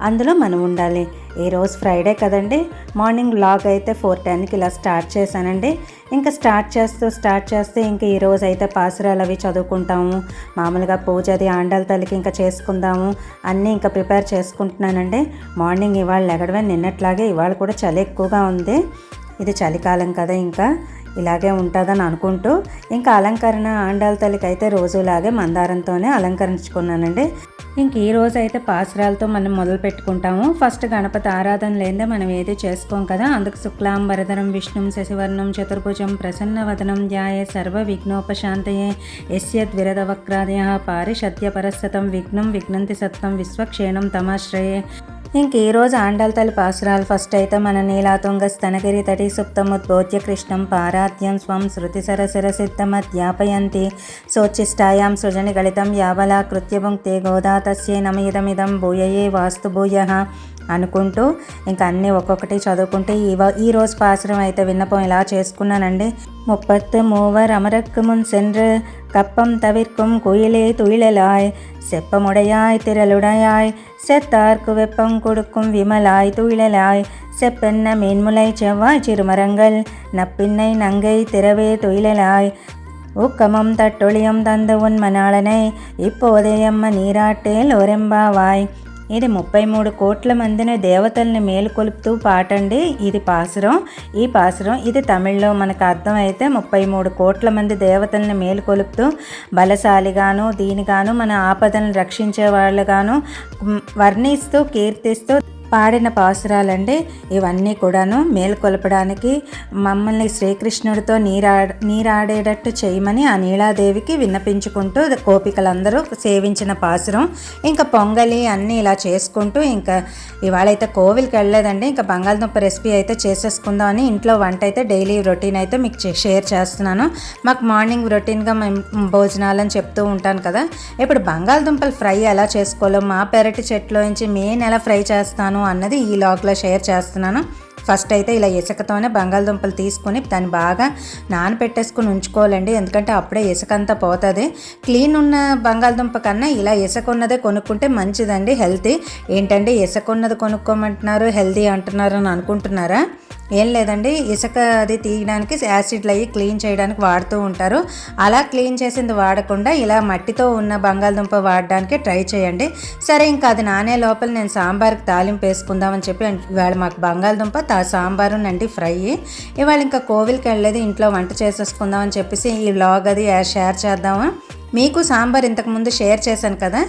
అందులో మనం ఉండాలి. ఈరోజు ఫ్రైడే కదండి. మార్నింగ్ వ్లాగ్ అయితే ఫోర్ టెన్కి ఇలా స్టార్ట్ చేశానండి. ఇంకా స్టార్ట్ చేస్తూ స్టార్ట్ చేస్తే ఇంకా ఈరోజు అయితే పాసురాలు అవి చదువుకుంటాము. మామూలుగా పూజ అది ఆండాల తల్లికి ఇంకా చేసుకుందాము. అన్నీ ఇంకా ప్రిపేర్ చేసుకుంటున్నానండి. మార్నింగ్ ఇవాళ లెగడమే నిన్నట్లాగే ఇవాళ కూడా చలి ఎక్కువగా ఉంది. ఇది చలికాలం కదా ఇంకా. ఇలాగే ఉంటుందని అనుకుంటూ ఇంకా అలంకరణ ఆండాల తల్లికి అయితే రోజులాగే మందారంతోనే అలంకరించుకున్నానండి. ఇంక ఈ రోజు అయితే పాసురాలతో మనం మొదలు పెట్టుకుంటాము ఫస్ట్ గణపతి ఆరాధన లేదే మనం ఏది చేసుకోం కదా? అందుకు శుక్లాం వరదనం విష్ణుం శశివర్ణం చతుర్భుజం ప్రసన్నవదనం ధ్యాయ సర్వ విఘ్నోపశాంతయే యస్యద్ విరదవక్రాదయ పారిషద్య పరస్సతం విఘ్నం విఘ్నంతి సత్వం విశ్వక్షేణం తమాశ్రయే. ఇంక ఈ రోజు ఆండాల తల్లి పాసురాలు ఫస్ట్ అయితే మన నీలాతుంగ స్తనగిరి తటి సుప్తముద్బోధ్య కృష్ణం పారాధ్యం స్వం శృతి సరసర సిద్ధమధ్యాపయంతి శోచిష్టాయాం సృజని గళితం యావలా కృత్యభుంక్తే గోదా తస్యే నమయిదమిదం భూయయే వాస్తు భూయ. అనుకుంటూ ఇంకా అన్నీ ఒక్కొక్కటి చదువుకుంటే ఈ ఈ రోజు పాసురం అయితే విన్నపం ఇలా చేసుకున్నానండి ముప్పత్తు మూవర్ అమరక్కు మున్ సెండ్రు கப்பம் தவிர்க்கும் குயிலே துயிலலாய் செப்பமுடையாய் திரளுடையாய் செத்தார்க்கு வெப்பம் கொடுக்கும் விமலாய் துயிலலாய் செப்பென்ன மேன்முலை செவ்வாய் சிறுமரங்கள் நப்பின்னை நங்கை திரவே துயிலலாய் ஊக்கமும் தட்டொழியும் தந்து உன் மணாளனை இப்போதையம்ம நீராட்டேல் ஒரெம்பாவாய் ఇది ముప్పై మూడు కోట్ల మందిని దేవతల్ని మేలుకొలుపుతూ పాటండి. ఇది పాసురం. ఈ పాసురం ఇది తమిళ్ళో మనకు అర్థమైతే ముప్పై మూడు కోట్ల మంది దేవతల్ని మేలుకొలుపుతూ బలశాలిగాను దీనిగాను మన ఆపదలను రక్షించే వాళ్ళుగాను వర్ణిస్తూ కీర్తిస్తూ పాడిన పాసురాలండి. ఇవన్నీ కూడాను మేలుకొలపడానికి మమ్మల్ని శ్రీకృష్ణుడితో నీరా నీరాడేటట్టు చేయమని ఆ నీలాదేవికి విన్నపించుకుంటూ కోపికలందరూ సేవించిన పాసురం. ఇంకా పొంగలి అన్నీ ఇలా చేసుకుంటూ ఇంకా ఇవాళైతే కోవిల్కి వెళ్ళలేదండి ఇంకా బంగాళదుంప రెసిపీ అయితే చేసేసుకుందామని ఇంట్లో వంట అయితే డైలీ రొటీన్ అయితే మీకు షేర్ చేస్తున్నాను. మాకు మార్నింగ్ రొటీన్గా మేము భోజనాలని చెప్తూ ఉంటాను కదా. ఇప్పుడు బంగాళదుంపలు ఫ్రై ఎలా చేసుకోవాలో మా పెరటి చెట్లోంచి నేను ఎలా ఫ్రై చేస్తాను. అన్నది ఈ లాగ్లో షేర్ చేస్తున్నాను. ఫస్ట్ అయితే ఇలా ఇసుకతోనే బంగాళదుంపలు తీసుకొని దాన్ని బాగా నానబెట్టేసుకుని ఉంచుకోవాలండి. ఎందుకంటే అప్పుడే ఇసుక అంతా పోతుంది. క్లీన్ ఉన్న బంగాళదుంప కన్నా ఇలా ఇసుక ఉన్నదే కొనుక్కుంటే మంచిదండి హెల్తీ. ఏంటంటే ఇసుక ఉన్నది కొనుక్కోమంటున్నారు హెల్తీ అంటున్నారు అని అనుకుంటున్నారా? ఏం లేదండి ఇసుక అది తీయడానికి యాసిడ్లు అయ్యి క్లీన్ చేయడానికి వాడుతూ ఉంటారు. అలా క్లీన్ చేసింది వాడకుండా ఇలా మట్టితో ఉన్న బంగాళదుంప వాడడానికి ట్రై చేయండి. సరే ఇంకా అది నానే లోపల నేను సాంబార్కి తాలింపు వేసుకుందామని చెప్పి ఇవాళ మాకు బంగాళదుంప తా సాంబారు నండి ఫ్రై. ఇవాళ ఇంకా కోవిల్కి వెళ్ళేది ఇంట్లో వంట చేసేసుకుందామని చెప్పేసి ఈ వ్లాగ్ అది షేర్ చేద్దామా? మీకు సాంబార్ ఇంతకుముందు షేర్ చేశాను కదా.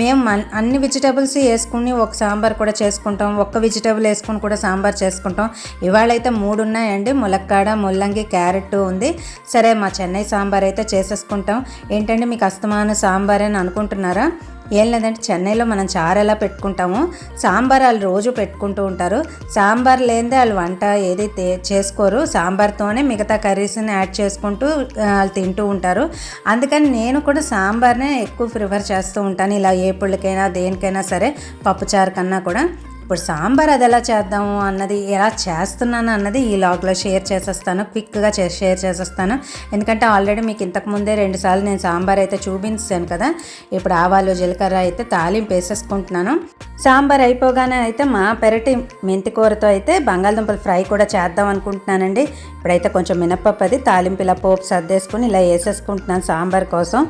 మేము అన్ని వెజిటబుల్స్ వేసుకుని ఒక సాంబార్ కూడా చేసుకుంటాం. ఒక్క వెజిటబుల్ వేసుకుని కూడా సాంబార్ చేసుకుంటాం. ఇవాళ అయితే మూడు ఉన్నాయండి ములక్కాడ ముల్లంగి క్యారెట్ ఉంది. సరే మా చెన్నై సాంబార్ అయితే చేసేసుకుంటాం. ఏంటంటే మీకు అస్తమాన సాంబార్ అని అనుకుంటున్నారా? ఏం లేదంటే చెన్నైలో మనం చారు ఎలా పెట్టుకుంటామో సాంబార్ వాళ్ళు రోజు పెట్టుకుంటూ ఉంటారు. సాంబార్ లేనిదే వాళ్ళు వంట ఏదైతే చేసుకోరు సాంబార్తోనే మిగతా కర్రీస్ని యాడ్ చేసుకుంటూ వాళ్ళు తింటూ ఉంటారు. అందుకని నేను కూడా సాంబార్నే ఎక్కువ ప్రిఫర్ చేస్తూ ఉంటాను. ఇలా ఏ పుళ్ళకైనా దేనికైనా సరే పప్పుచారు కన్నా కూడా. ఇప్పుడు సాంబార్ అది ఎలా చేద్దాము అన్నది ఎలా చేస్తున్నాను అన్నది ఈ లాగ్లో షేర్ చేసేస్తాను. క్విక్గా షేర్ చేసేస్తాను. ఎందుకంటే ఆల్రెడీ మీకు ఇంతకుముందే రెండుసార్లు నేను సాంబార్ అయితే చూపించాను కదా. ఇప్పుడు ఆవాలు జీలకర్ర అయితే తాలింపు వేసేసుకుంటున్నాను. సాంబార్ అయిపోగానే అయితే మా పెరటి మెంతికూరతో అయితే బంగాళదుంపల ఫ్రై కూడా చేద్దాం అనుకుంటున్నానండి. ఇప్పుడైతే కొంచెం మినప్పప్పు అది తాలింపు ఇలా పోపు సర్దేసుకుని ఇలా వేసేసుకుంటున్నాను సాంబార్ కోసం.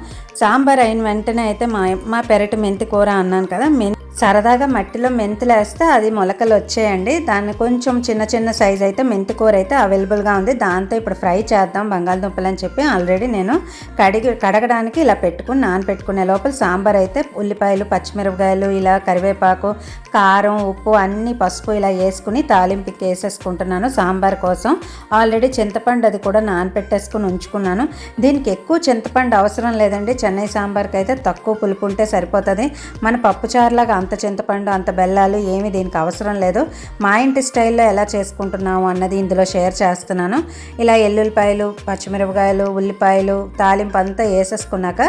సాంబార్ అయిన వెంటనే అయితే మా మా పెరటి మెంతి కూర అన్నాను కదా మెంతి సరదాగా మట్టిలో మెంతులు వేస్తే అది మొలకలు వచ్చాయండి. దాన్ని కొంచెం చిన్న చిన్న సైజ్ అయితే మెంతి కూర అయితే అవైలబుల్గా ఉంది. దాంతో ఇప్పుడు ఫ్రై చేద్దాం బంగాళదుంపలు అని చెప్పి ఆల్రెడీ నేను కడిగి కడగడానికి ఇలా పెట్టుకుని నానపెట్టుకునే లోపల సాంబార్ అయితే ఉల్లిపాయలు పచ్చిమిరపకాయలు ఇలా కరివేపాకు కారం ఉప్పు అన్ని పసుపు ఇలా వేసుకుని తాలింపుకి వేసేసుకుంటున్నాను సాంబార్ కోసం. ఆల్రెడీ చింతపండు అది కూడా నానపెట్టేసుకుని ఉంచుకున్నాను. దీనికి ఎక్కువ చింతపండు అవసరం లేదండి. చెన్నై సాంబార్కి అయితే తక్కువ పులుపు ఉంటే సరిపోతుంది. మన పప్పుచారులాగా అంత చింతపండు అంత బెల్లాలు ఏమి దీనికి అవసరం లేదు. మా ఇంటి స్టైల్లో ఎలా చేసుకుంటున్నాము అన్నది ఇందులో షేర్ చేస్తున్నాను. ఇలా ఎల్లుల్లిపాయలు పచ్చిమిరపకాయలు ఉల్లిపాయలు తాలింపు అంతా వేసేసుకున్నాక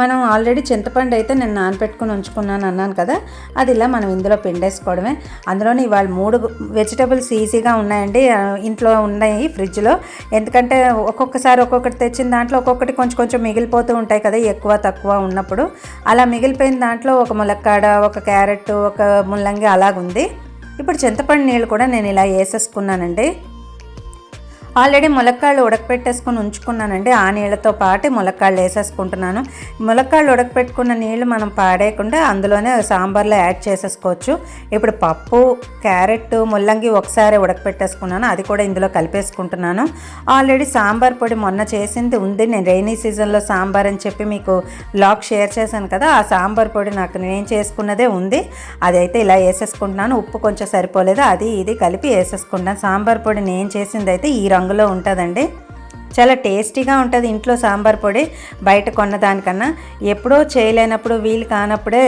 మనం ఆల్రెడీ చింతపండు అయితే నేను నానపెట్టుకుని ఉంచుకున్నాను అన్నాను కదా అది ఇలా మనం ఇందులో పిండేసుకోవడమే. అందులోని ఇవాళ మూడు వెజిటబుల్స్ ఈజీగా ఉన్నాయండి ఇంట్లో ఉన్నాయి ఫ్రిడ్జ్లో. ఎందుకంటే ఒక్కొక్కసారి ఒక్కొక్కటి తెచ్చిన దాంట్లో ఒక్కొక్కటి కొంచెం కొంచెం మిగిలిపోతూ ఉంటాయి కదా ఎక్కువ తక్కువ ఉన్నప్పుడు. అలా మిగిలిపోయిన దాంట్లో ఒక ములక్కాడ ఒక క్యారెట్ ఒక ముల్లంగి అలాగుంది. ఇప్పుడు చింతపండు నీళ్ళు కూడా నేను ఇలా వేసేసుకున్నానండి. ఆల్రెడీ ములక్కాళ్ళు ఉడకపెట్టేసుకుని ఉంచుకున్నానండి. ఆ నీళ్ళతో పాటు ములక్కాళ్ళు వేసేసుకుంటున్నాను. ములక్కాళ్ళు ఉడకపెట్టుకున్న నీళ్ళు మనం పాడేయకుండా అందులోనే సాంబార్లో యాడ్ చేసేసుకోవచ్చు. ఇప్పుడు పప్పు క్యారెట్ ముల్లంగి ఒకసారి ఉడకపెట్టేసుకున్నాను. అది కూడా ఇందులో కలిపేసుకుంటున్నాను. ఆల్రెడీ సాంబార్ పొడి మొన్న చేసింది ఉంది. నేను రైనీ సీజన్లో సాంబార్ అని చెప్పి మీకు బ్లాగ్ షేర్ చేశాను కదా ఆ సాంబార్ పొడి నాకు నేను చేసుకున్నదే ఉంది. అదైతే ఇలా వేసేసుకుంటున్నాను. ఉప్పు కొంచెం సరిపోలేదు. అది ఇది కలిపి వేసేసుకుంటాను సాంబార్ పొడి నేను చేసింది అయితే ఈ రంగు రంగులో ఉంటుందండి. చాలా టేస్టీగా ఉంటుంది ఇంట్లో సాంబార్ పొడి బయట కొన్నదానికన్నా. ఎప్పుడో చేయలేనప్పుడు వీలు కానప్పుడే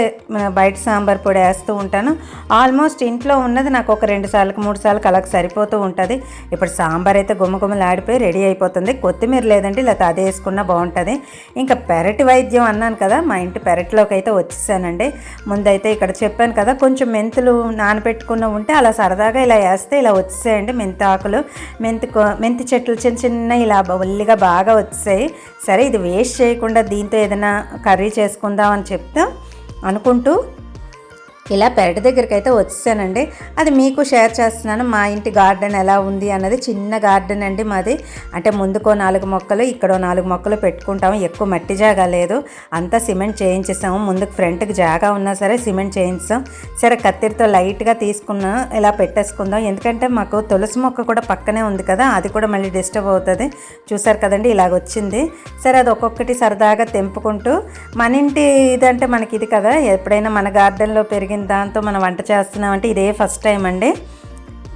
బయట సాంబార్ పొడి వేస్తూ ఉంటాను. ఆల్మోస్ట్ ఇంట్లో ఉన్నది నాకు ఒక రెండు సార్లకు మూడు సార్లకు అలా సరిపోతూ ఉంటుంది. ఇప్పుడు సాంబార్ అయితే గుమ్మగుమ్మలాడిపోయి రెడీ అయిపోతుంది. కొత్తిమీర లేదండి ఇలా అదే వేసుకున్నా బాగుంటుంది. ఇంకా పెరటి వైద్యం అన్నాను కదా మా ఇంటి పెరట్లోకి అయితే వచ్చేసానండి. ముందైతే ఇక్కడ చెప్పాను కదా కొంచెం మెంతులు నానబెట్టుకున్న ఉంటే అలా సరదాగా ఇలా వేస్తే ఇలా వచ్చేసాయండి మెంతి ఆకులు మెంతి మెంతి చెట్లు చిన్న చిన్న ఇలా బొల్లిగా బాగా వచ్చాయి. సరే ఇది వేస్ట్ చేయకుండా దీంతో ఏదైనా కర్రీ చేసుకుందాం అని చెప్తా అనుకుంటూ ఇలా పెరటి దగ్గరికి అయితే వచ్చేసానండి. అది మీకు షేర్ చేస్తున్నాను. మా ఇంటి గార్డెన్ ఎలా ఉంది అన్నది చిన్న గార్డెన్ అండి మాది. అంటే ముందుకో నాలుగు మొక్కలు ఇక్కడో నాలుగు మొక్కలు పెట్టుకుంటాము. ఎక్కువ మట్టి జాగా లేదు. అంతా సిమెంట్ చేయించేసాము. ముందుకు ఫ్రంట్కి జాగా ఉన్నా సరే సిమెంట్ చేయించాం సరే కత్తిరితో లైట్గా తీసుకున్నాం ఇలా పెట్టేసుకుందాం. ఎందుకంటే మాకు తులసి మొక్క కూడా పక్కనే ఉంది కదా అది కూడా మళ్ళీ డిస్టర్బ్ అవుతుంది. చూసారు కదండి ఇలాగ వచ్చింది. సరే అది ఒక్కొక్కటి సరదాగా తెంపుకుంటూ మన ఇంటి ఇదంటే మనకి ఇది కదా ఎప్పుడైనా మన గార్డెన్లో పెరిగింది దాంతో మనం వంట చేస్తున్నామంటే ఇదే ఫస్ట్ టైం అండి.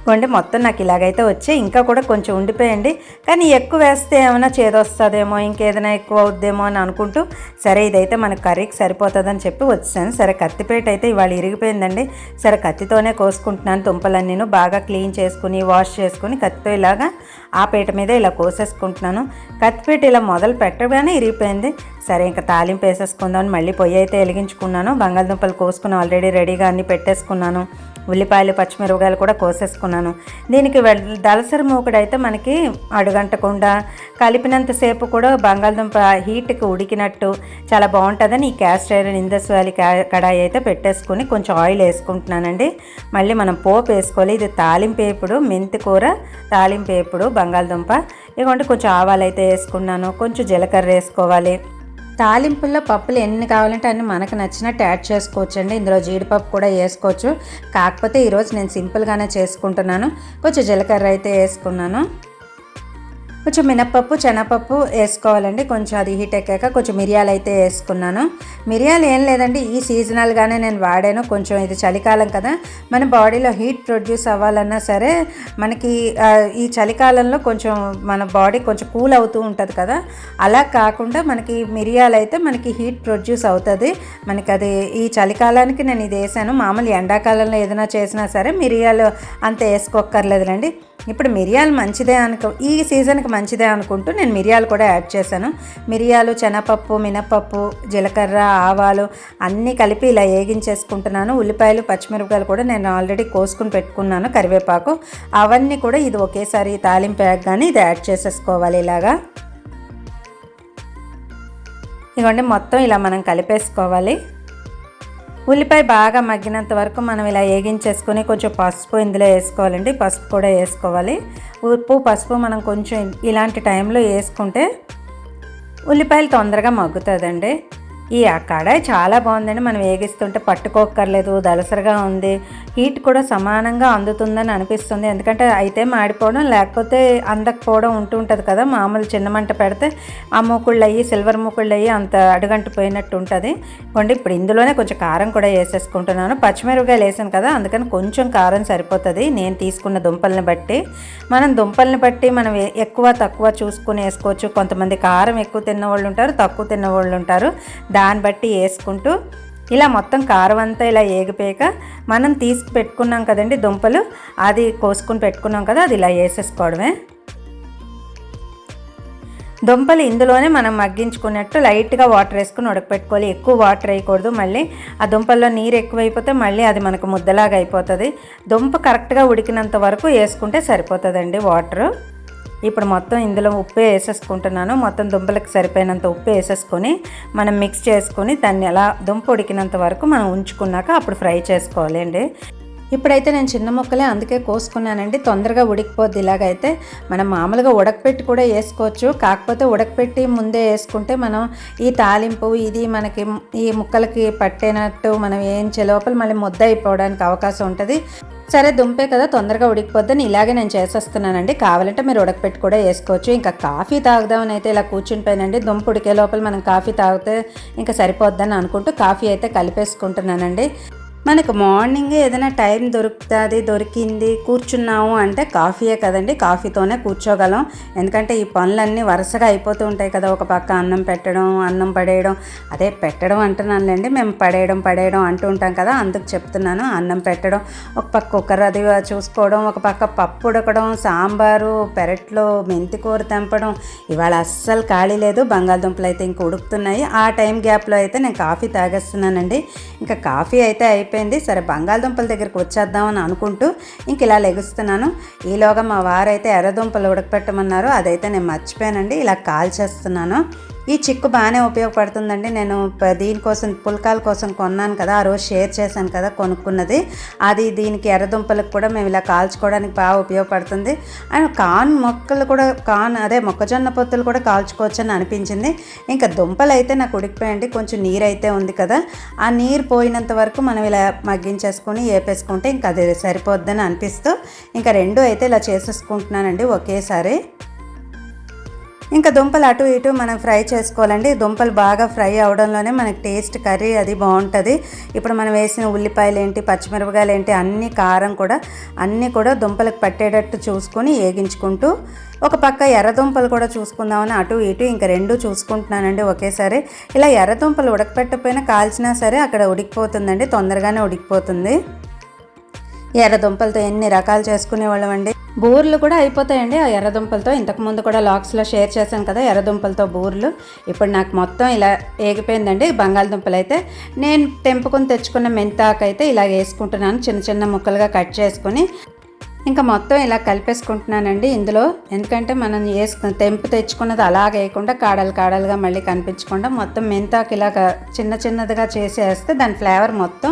ఇదిగోండి మొత్తం నాకు ఇలాగైతే వచ్చాయి ఇంకా కూడా కొంచెం ఉండిపోయండి. కానీ ఎక్కువ వేస్తే ఏమైనా చేదొస్తుందేమో ఇంకేదైనా ఎక్కువ అవుద్దేమో అని అనుకుంటూ సరే ఇదైతే మన కర్రీకి సరిపోతుందని చెప్పి వచ్చాను సరే కత్తిపేట అయితే ఇవాళ ఇరిగిపోయిందండి. సరే కత్తితోనే కోసుకుంటున్నాను. దుంపలన్నీను బాగా క్లీన్ చేసుకుని వాష్ చేసుకుని కత్తితో ఇలాగా ఆ పీట మీద ఇలా కోసేసుకుంటున్నాను. కత్తిపేట ఇలా మొదలు పెట్టగానే ఇరిగిపోయింది. సరే ఇంకా తాలింపు వేసేసుకుందామని మళ్ళీ పొయ్యి అయితే వెలిగించుకున్నాను. బంగాళదుంపలు కోసుకుని ఆల్రెడీ రెడీగా అన్ని పెట్టేసుకున్నాను. ఉల్లిపాయలు పచ్చిమిరపకాయలు కూడా కోసేసుకున్నాను. దీనికి దలసరి మూకుడైతే మనకి అడుగంటకుండా కలిపినంతసేపు కూడా బంగాళదుంప హీట్కి ఉడికినట్టు చాలా బాగుంటుందని ఈ క్యాస్ట్ ఐరన్ ఇందస్వాలి కడాయి అయితే పెట్టేసుకుని కొంచెం ఆయిల్ వేసుకుంటున్నానండి. మళ్ళీ మనం పోపు వేసుకోవాలి. ఇది తాలింపేపుడు మెంతి కూర తాలింపేపుడు బంగాళదుంప. ఇవ్వండి కొంచెం ఆవాలు అయితే వేసుకున్నాను. కొంచెం జీలకర్ర వేసుకోవాలి. తాలింపుల్లో పప్పులు ఎన్ని కావాలంటే అన్ని మనకు నచ్చినట్టు యాడ్ చేసుకోవచ్చు అండి ఇందులో జీడిపప్పు కూడా వేసుకోవచ్చు. కాకపోతే ఈరోజు నేను సింపుల్గానే చేసుకుంటున్నాను. కొంచెం జీలకర్ర అయితే వేసుకున్నాను. కొంచెం మినప్పప్పు శనగపప్పు వేసుకోవాలండి. కొంచెం అది హీట్ ఎక్కాక కొంచెం మిరియాలు అయితే వేసుకున్నాను. మిరియాలు ఏం లేదండి ఈ సీజనల్గానే నేను వాడాను. కొంచెం ఇది చలికాలం కదా మన బాడీలో హీట్ ప్రొడ్యూస్ అవ్వాలన్నా సరే మనకి ఈ చలికాలంలో కొంచెం మన బాడీ కొంచెం కూల్ అవుతూ ఉంటుంది కదా. అలా కాకుండా మనకి మిరియాలు అయితే మనకి హీట్ ప్రొడ్యూస్ అవుతుంది. మనకి అది ఈ చలికాలానికి నేను ఇది వేసాను. మామూలు ఎండాకాలంలో ఏదైనా చేసినా సరే మిరియాలు అంత వేసుకోక్కర్లేదులండి. ఇప్పుడు మిరియాలు మంచిదే అనుకో ఈ సీజన్కి మంచిదే అనుకుంటూ నేను మిరియాలు కూడా యాడ్ చేశాను. మిరియాలు శనగపప్పు మినపప్పు జీలకర్ర ఆవాలు అన్నీ కలిపి ఇలా వేగించేసుకుంటున్నాను ఉల్లిపాయలు పచ్చిమిరపకాయలు కూడా నేను ఆల్రెడీ కోసుకుని పెట్టుకున్నాను కరివేపాకు. అవన్నీ కూడా ఇది ఒకేసారి తాలింపు కానీ ఇది యాడ్ చేసేసుకోవాలి ఇలాగా. ఇదిగోండి మొత్తం ఇలా మనం కలిపేసుకోవాలి. ఉల్లిపాయ బాగా మగ్గినంత వరకు మనం ఇలా వేగించేసుకొని కొంచెం పసుపు ఇందులో వేసుకోవాలండి. పసుపు కూడా వేసుకోవాలి. ఉప్పు పసుపు మనం కొంచెం ఇలాంటి టైంలో వేసుకుంటే ఉల్లిపాయలు తొందరగా మగ్గుతుందండి. ఈ కడాయి చాలా బాగుందండి. మనం వేగిస్తుంటే పట్టుకోక్కర్లేదు దలసరిగా ఉంది. హీట్ కూడా సమానంగా అందుతుందని అనిపిస్తుంది. ఎందుకంటే అయితే మాడిపోవడం లేకపోతే అందకపోవడం ఉంటుంటుంది కదా. మామూలు చిన్న మంట పెడితే ఆ మూకుళ్ళు అయ్యి సిల్వర్ మూకుళ్ళు అయ్యి అంత అడుగంటిపోయినట్టు ఉంటుంది. కొండి ఇప్పుడు ఇందులోనే కొంచెం కారం కూడా వేసేసుకుంటున్నాను. పచ్చిమిరపకాయలు వేసాను కదా అందుకని కొంచెం కారం సరిపోతుంది. నేను తీసుకున్న దుంపల్ని బట్టి. మనం దుంపల్ని బట్టి మనం ఎక్కువ తక్కువ చూసుకుని వేసుకోవచ్చు. కొంతమంది కారం ఎక్కువ తిన్న వాళ్ళు ఉంటారు తక్కువ తిన్న వాళ్ళు ఉంటారు. దాన్ని బట్టి వేసుకుంటూ ఇలా మొత్తం కారం అంతా ఇలా ఏగిపోయాక మనం తీసి పెట్టుకున్నాం కదండి దుంపలు అది కోసుకుని పెట్టుకున్నాం కదా అది ఇలా వేసేసుకోవడమే. దుంపలు ఇందులోనే మనం మగ్గించుకున్నట్టు లైట్గా వాటర్ వేసుకుని ఉడకపెట్టుకోవాలి. ఎక్కువ వాటర్ వేయకూడదు మళ్ళీ ఆ దుంపల్లో నీరు ఎక్కువైపోతే మళ్ళీ అది మనకు ముద్దలాగా అయిపోతుంది. దుంప కరెక్ట్గా ఉడికినంత వరకు వేసుకుంటే సరిపోతుందండి వాటర్. ఇప్పుడు మొత్తం ఇందులో ఉప్పు వేసేసుకుంటున్నాను. మొత్తం దుంపలకు సరిపోయినంత ఉప్పు వేసేసుకొని మనం మిక్స్ చేసుకొని దాన్ని ఎలా దుంప ఉడికినంత వరకు మనం ఉంచుకున్నాక అప్పుడు ఫ్రై చేసుకోవాలి అండి. ఇప్పుడైతే నేను చిన్న ముక్కలే అందుకే కోసుకున్నానండి. తొందరగా ఉడికిపోద్ది. ఇలాగైతే మనం మామూలుగా ఉడకపెట్టి కూడా వేసుకోవచ్చు. కాకపోతే ఉడకపెట్టి ముందే వేసుకుంటే మనం ఈ తాలింపు ఇది మనకి ఈ ముక్కలకి పట్టేనట్టు మనం వేయించే లోపల మళ్ళీ ముద్ద అయిపోవడానికి అవకాశం ఉంటుంది. సరే దుంపే కదా తొందరగా ఉడికిపోద్దని ఇలాగే నేను చేసేస్తున్నానండి. కావాలంటే మీరు ఉడకపెట్టి కూడా వేసుకోవచ్చు. ఇంకా కాఫీ తాగుదామని అయితే ఇలా కూర్చునిపోయానండి దుంప ఉడికే లోపల మనం కాఫీ తాగితే ఇంకా సరిపోద్దని అనుకుంటూ కాఫీ అయితే కలిపేసుకుంటున్నానండి. మనకు మార్నింగ్ ఏదైనా టైం దొరుకుతుంది దొరికింది కూర్చున్నాము అంటే కాఫీయే కదండి. కాఫీతోనే కూర్చోగలం. ఎందుకంటే ఈ పనులన్నీ వరుసగా అయిపోతూ ఉంటాయి కదా. ఒక పక్క అన్నం పెట్టడం అన్నం పడేయడం. అదే పెట్టడం అంటున్నానులేండి. మేము పడేయడం పడేయడం అంటూ ఉంటాం కదా. అందుకు చెప్తున్నాను అన్నం పెట్టడం. ఒక పక్క కుక్కర్ అది చూసుకోవడం ఒక పక్క పప్పు ఉడకడం సాంబారు పెరట్లో మెంతికూర తెంపడం. ఇవాళ అస్సలు ఖాళీ లేదు. బంగాళదుంపలు అయితే ఇంక ఉడుకుతున్నాయి. ఆ టైం గ్యాప్లో అయితే నేను కాఫీ తాగేస్తున్నానండి. ఇంకా కాఫీ అయితే అయిపోయి అయిపోయింది. సరే బంగాళదుంపల దగ్గరికి వచ్చేద్దామని అనుకుంటూ ఇంక ఇలా లెగుస్తున్నాను. ఈలోగా మా వారైతే ఎర్రదుంపలు ఉడకపెట్టమన్నారు. అదైతే నేను మర్చిపోయానండి. ఇలా కాల్ చేస్తున్నాను ఈ చిక్కు బాగానే ఉపయోగపడుతుందండి. నేను దీనికోసం పుల్కాల కోసం కొన్నాను కదా. ఆ రోజు షేర్ చేశాను కదా కొనుక్కున్నది. అది దీనికి ఎర్రదుంపలకు కూడా మేము ఇలా కాల్చుకోవడానికి బాగా ఉపయోగపడుతుంది. అండ్ కాన్ మొక్కలు కూడా కాన్ అదే మొక్కజొన్న పొత్తులు కూడా కాల్చుకోవచ్చు అని అనిపించింది. ఇంకా దుంపలు అయితే నాకు ఉడికిపోయండి కొంచెం నీరు అయితే ఉంది కదా. ఆ నీరు పోయినంత వరకు మనం ఇలా మగ్గించేసుకొని వేపేసుకుంటే ఇంకా అది సరిపోద్దని అనిపిస్తూ ఇంకా రెండు అయితే ఇలా చేసేసుకుంటున్నానండి ఒకేసారి. ఇంకా దుంపలు అటు ఇటు మనం ఫ్రై చేసుకోవాలండి. దుంపలు బాగా ఫ్రై అవడంలోనే మనకి టేస్ట్ కర్రీ అది బాగుంటుంది. ఇప్పుడు మనం వేసిన ఉల్లిపాయలు ఏంటి పచ్చిమిరపకాయలు ఏంటి అన్ని కారం కూడా అన్నీ కూడా దుంపలకు పట్టేటట్టు చూసుకొని వేగించుకుంటూ ఒక పక్క ఎర్రదుంపలు కూడా చూసుకుందామని అటు ఇటు ఇంకా రెండు చూసుకుంటున్నానండి ఒకేసారి. ఇలా ఎర్రదుంపలు ఉడకపెట్టకపోయినా కాల్చినా సరే అక్కడ ఉడికిపోతుందండి తొందరగానే ఉడికిపోతుంది. ఎర్రదుంపలతో ఎన్ని రకాలు చేసుకునేవాళ్ళం అండి బూర్లు కూడా అయిపోతాయండి. ఆ ఎర్రదుంపలతో ఇంతకుముందు కూడా లాక్స్లో షేర్ చేశాను కదా ఎర్రదుంపలతో బూర్లు. ఇప్పుడు నాకు మొత్తం ఇలా ఏగిపోయిందండి. బంగాళదుంపలు అయితే నేను తెంపుకొని తెచ్చుకున్న మెంతాకైతే ఇలా వేసుకుంటున్నాను. చిన్న చిన్న ముక్కలుగా కట్ చేసుకొని ఇంకా మొత్తం ఇలా కలిపేసుకుంటున్నానండి ఇందులో. ఎందుకంటే మనం వేసుకు తెంపు తెచ్చుకున్నది అలా వేయకుండా కాడలు కాడలుగా మళ్ళీ కనిపించకుండా మొత్తం మెంతాకు ఇలా చిన్న చిన్నదిగా చేసేస్తే దాని ఫ్లేవర్ మొత్తం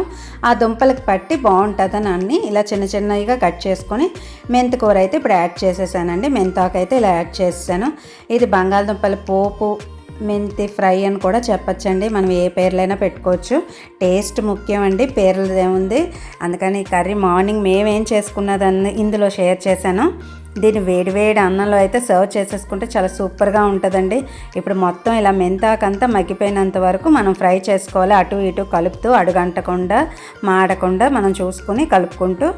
ఆ దుంపలకి పట్టి బాగుంటుందని అన్ని ఇలా చిన్న చిన్నవిగా కట్ చేసుకొని మెంతి కూర అయితే ఇప్పుడు యాడ్ చేసేసానండి. మెంతాకు అయితే ఇలా యాడ్ చేసేసాను. ఇది బంగాళదుంపల పోపు మెంతి ఫ్రై అని కూడా చెప్పచ్చండి. మనం ఏ పేర్లైనా పెట్టుకోవచ్చు. టేస్ట్ ముఖ్యం అండి పేర్లదేముంది? అందుకని కర్రీ మార్నింగ్ మేమేం చేసుకున్నదని ఇందులో షేర్ చేశాను. దీన్ని వేడివేడి అన్నంలో అయితే సర్వ్ చేసేసుకుంటే చాలా సూపర్గా ఉంటుందండి. ఇప్పుడు మొత్తం ఇలా మెంతాకంతా మగ్గిపోయినంత వరకు మనం ఫ్రై చేసుకోవాలి. అటు ఇటు కలుపుతూ అడుగంటకుండా మాడకుండా మనం చూసుకుని కలుపుకుంటూ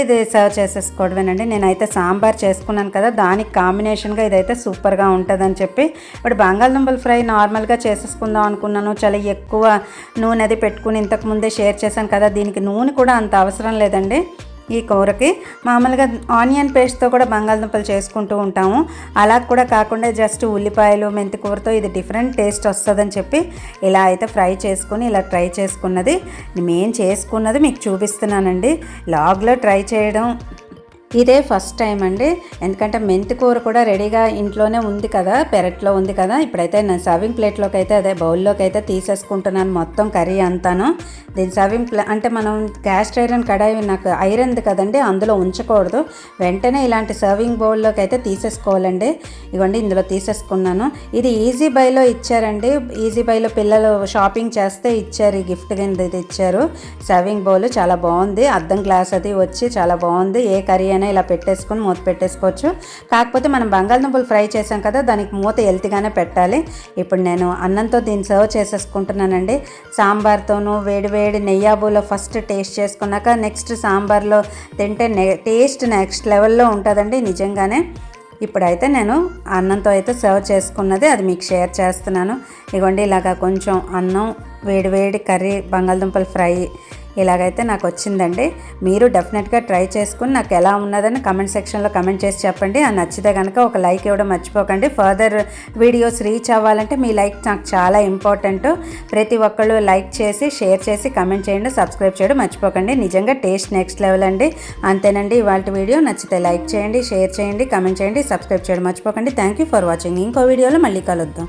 ఇది సర్వ్ చేసేసుకోవడమేనండి. నేనైతే సాంబార్ చేసుకున్నాను కదా దానికి కాంబినేషన్గా ఇదైతే సూపర్గా ఉంటుందని చెప్పి ఇప్పుడు బంగాళదుంపల ఫ్రై నార్మల్గా చేసేసుకుందాం అనుకున్నాను. చాలా ఎక్కువ నూనె అది పెట్టుకుని ఇంతకుముందే షేర్ చేశాను కదా దీనికి నూనె కూడా అంత అవసరం లేదండి. ఈ కూరకి. మామూలుగా ఆనియన్ పేస్ట్తో కూడా బంగాళదుంపలు చేసుకుంటూ ఉంటాము. అలా కూడా కాకుండా జస్ట్ ఉల్లిపాయలు మెంతి కూరతో ఇది డిఫరెంట్ టేస్ట్ వస్తుందని చెప్పి ఇలా అయితే ఫ్రై చేసుకుని ఇలా ట్రై చేసుకున్నది. మేము చేసుకున్నది మీకు చూపిస్తున్నానండి. లాగ్లో ట్రై చేయడం ఇదే ఫస్ట్ టైం అండి. ఎందుకంటే మెంతి కూర కూడా రెడీగా ఇంట్లోనే ఉంది కదా పెరట్లో ఉంది కదా. ఇప్పుడైతే నేను సర్వింగ్ ప్లేట్లోకి అయితే అదే బౌల్లోకి అయితే తీసేసుకుంటున్నాను మొత్తం కర్రీ అంతాను. దీని సర్వింగ్ ప్లే అంటే మనం క్యాస్ట్ ఐరన్ కడాయి నాకు ఐరన్ది కదండి అందులో ఉంచకూడదు. వెంటనే ఇలాంటి సర్వింగ్ బౌల్లోకి అయితే తీసేసుకోవాలండి. ఇవ్వండి ఇందులో తీసేసుకున్నాను. ఇది ఈజీ బైలో ఇచ్చారండి. ఈజీ బైలో పిల్లలు షాపింగ్ చేస్తే ఇచ్చారు ఈ గిఫ్ట్ కింద ఇది ఇచ్చారు. సర్వింగ్ బౌల్ చాలా బాగుంది. అద్దం గ్లాస్ అది వచ్చి చాలా బాగుంది. ఏ కర్రీ అయినా ఇలా పెట్టేసుకొని మూత పెట్టేసుకోవచ్చు. కాకపోతే మనం బంగాళదుంపలు ఫ్రై చేసాం కదా దానికి మూత ఎల్తిగానే పెట్టాలి. ఇప్పుడు నేను అన్నంతో దీన్ని సర్వ్ చేసేసుకుంటున్నానండి. సాంబార్తోనూ వేడి వేడి నెయ్యాబులో ఫస్ట్ టేస్ట్ చేసుకున్నాక నెక్స్ట్ సాంబార్లో తింటే నె టేస్ట్ నెక్స్ట్ లెవెల్లో ఉంటుందండి నిజంగానే. ఇప్పుడైతే నేను అన్నంతో అయితే సర్వ్ చేసుకున్నది అది మీకు షేర్ చేస్తున్నాను. ఇదిగోండి ఇలాగా కొంచెం అన్నం వేడి వేడి కర్రీ బంగాళదుంపల ఫ్రై ఇలాగైతే నాకు వచ్చిందండి. మీరు డెఫినెట్గా ట్రై చేసుకుని నాకు ఎలా ఉన్నదని కమెంట్ సెక్షన్లో కమెంట్ చేసి చెప్పండి. ఆ నచ్చితే కనుక ఒక లైక్ ఇవ్వడం మర్చిపోకండి. ఫర్దర్ వీడియోస్ రీచ్ అవ్వాలంటే మీ లైక్ నాకు చాలా ఇంపార్టెంట్. ప్రతి ఒక్కళ్ళు లైక్ చేసి షేర్ చేసి కమెంట్ చేయండి సబ్స్క్రైబ్ చేయడం మర్చిపోకండి. నిజంగా టేస్ట్ నెక్స్ట్ లెవెల్ అండి. అంతేనండి ఇవాళ వీడియో నచ్చితే లైక్ చేయండి షేర్ చేయండి కమెంట్ చేయండి సబ్స్క్రైబ్ చేయడం మర్చిపోకండి. Thank you for watching. ఇంకో వీడియోలో మళ్ళీ కలుద్దాం.